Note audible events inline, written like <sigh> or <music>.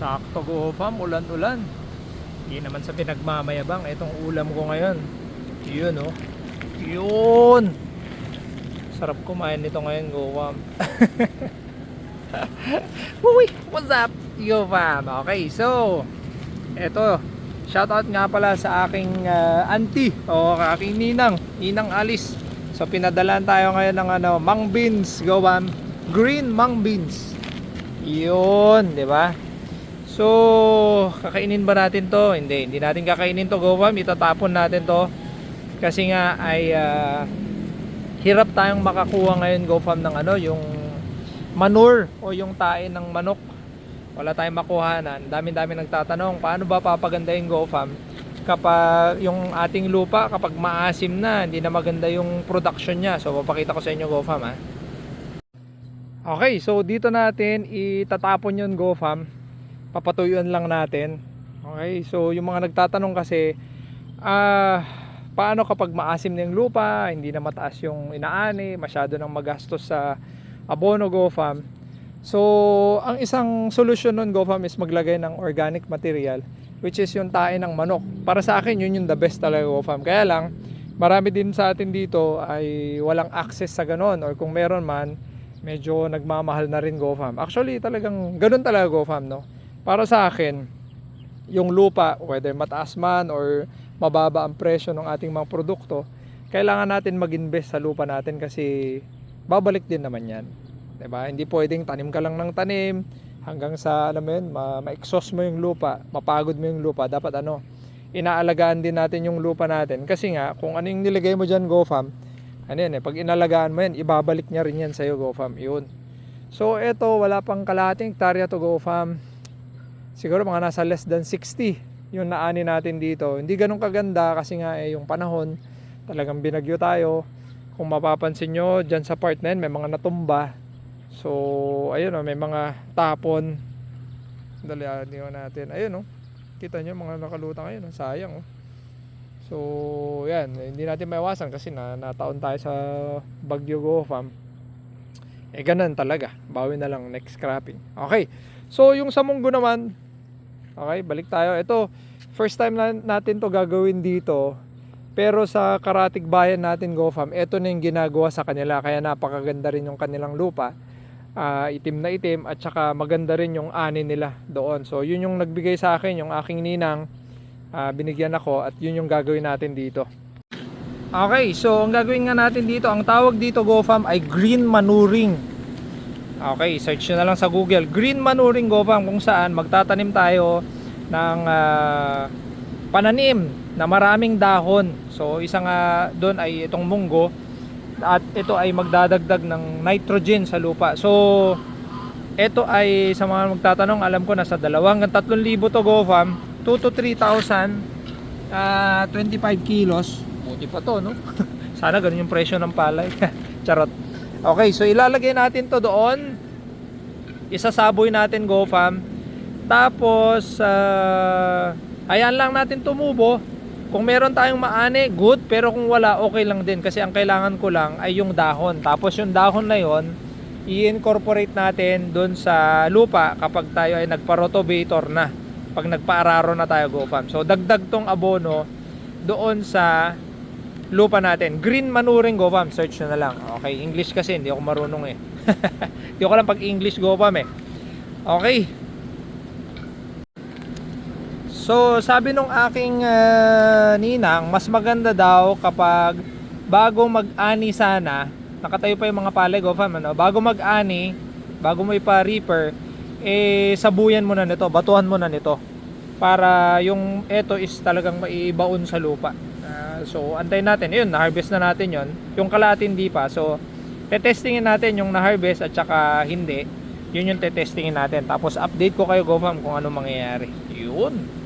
Sakto fam, ulan-ulan. Hindi naman sa pinagmamayabang. Itong ulam ko ngayon. Yun oh. Yun. Sarap kumain nito ngayon fam. <laughs> Uy, what's up? Fam. Okay, so eto Shoutout nga pala sa aking ah, auntie o aking ninang, Ninang Alice. So pinadalan tayo ngayon ng ano, mung beans, fam. Green mung beans. 'Yun, 'di ba? So, kakainin ba natin 'to? Hindi, hindi natin kakainin 'to, go fam. Itatapon natin 'to. Kasi nga ay ah, hirap tayong makakuha ngayon go fam ng ano, yung manure o yung tae ng manok wala tayong makuhanan. Dami-dami nagtatanong, paano ba papagandahin GoFam kapag yung ating lupa kapag maasim na, hindi na maganda yung production niya. So papakita ko sa inyo GoFam ha. Okay, so dito natin itatapon yun GoFam. Papatuyuan lang natin. Okay, so yung mga nagtatanong kasi ah paano kapag maasim na yung lupa, hindi na mataas yung inaani, masyado nang magastos sa abono GoFam. So, ang isang solusyon nun GoFam is maglagay ng organic material which is yung tae ng manok. Para sa akin, yun yung the best talaga GoFam. Kaya lang, marami din sa atin dito ay walang access sa ganon or kung meron man, medyo nagmamahal na rin GoFam. Actually, talagang ganun talaga GoFam, no? Para sa akin, yung lupa, whether mataas man or mababa ang presyo ng ating mga produkto, kailangan natin mag-invest sa lupa natin kasi babalik din naman yan. ba? Hindi pwedeng tanim ka lang ng tanim hanggang sa alam mo yun, ma- ma-exhaust mo yung lupa, mapagod mo yung lupa. Dapat ano, inaalagaan din natin yung lupa natin kasi nga kung ano yung nilagay mo diyan GoFam, ano yan eh, pag inalagaan mo yan, ibabalik niya rin yan sa iyo GoFam. Yun. So eto, wala pang kalahating hektarya to GoFam. Siguro mga nasa less than 60 yung naani natin dito. Hindi ganun kaganda kasi nga eh, yung panahon, talagang binagyo tayo. Kung mapapansin nyo, dyan sa part na yan, may mga natumba. So, ayun oh, may mga tapon. Dali, ano natin. Ayun oh. Kita nyo mga nakalutang ayun oh. Sayang oh. So, yan. Hindi natin maiwasan kasi na, nataon tayo sa Bagyo Go Farm. Eh, ganun talaga. Bawi na lang next cropping. Okay. So, yung sa munggo naman, okay, balik tayo. Ito, first time na, natin to gagawin dito. Pero sa Karatig Bayan natin, GoFam, ito na yung ginagawa sa kanila. Kaya napakaganda rin yung kanilang lupa. Ah, itim na itim at saka maganda rin yung ani nila doon. So yun yung nagbigay sa akin, yung aking ninang. Ah, binigyan ako at yun yung gagawin natin dito. Okay, so ang gagawin nga natin dito, ang tawag dito GoFam ay green manuring. Okay, search nyo na lang sa Google. Green manuring GoFam kung saan magtatanim tayo ng ah, pananim na maraming dahon. So isang nga doon ay itong munggo at ito ay magdadagdag ng nitrogen sa lupa. So ito ay sa mga magtatanong, alam ko nasa 2 hanggang 3,000 to GoFam, 2 to 3,000 ah 25 kilos. Buti pa to, no? <laughs> Sana ganun yung presyo ng palay. <laughs> Charot. Okay, so ilalagay natin to doon. Isasaboy natin GoFam. Tapos ah, ayan lang natin tumubo. Kung meron tayong maani, good. Pero kung wala, okay lang din. Kasi ang kailangan ko lang ay yung dahon. Tapos yung dahon na yon i-incorporate natin doon sa lupa kapag tayo ay nagpa-rotovator na. Pag nagpa-araro na tayo GoFam. So dagdag tong abono doon sa lupa natin. Green manuring GoFam. Search na lang. Okay, English kasi hindi ako marunong eh. <laughs> hindi ko lang pag English GoFam eh. Okay. So, sabi nung aking ah, ninang, mas maganda daw kapag bago mag-ani sana, nakatayo pa yung mga palay, go fam, ano? Bago mag-ani, bago mo ipa-reaper, eh, sabuyan mo na nito, batuhan mo na nito. Para yung eto is talagang maibaon sa lupa. Ah, so, antayin natin. Yun, na-harvest na natin yon Yung kalahati hindi pa. So, tetestingin natin yung na-harvest at saka hindi. Yun yung tetestingin natin. Tapos, update ko kayo, GoFam, kung ano mangyayari. Yun.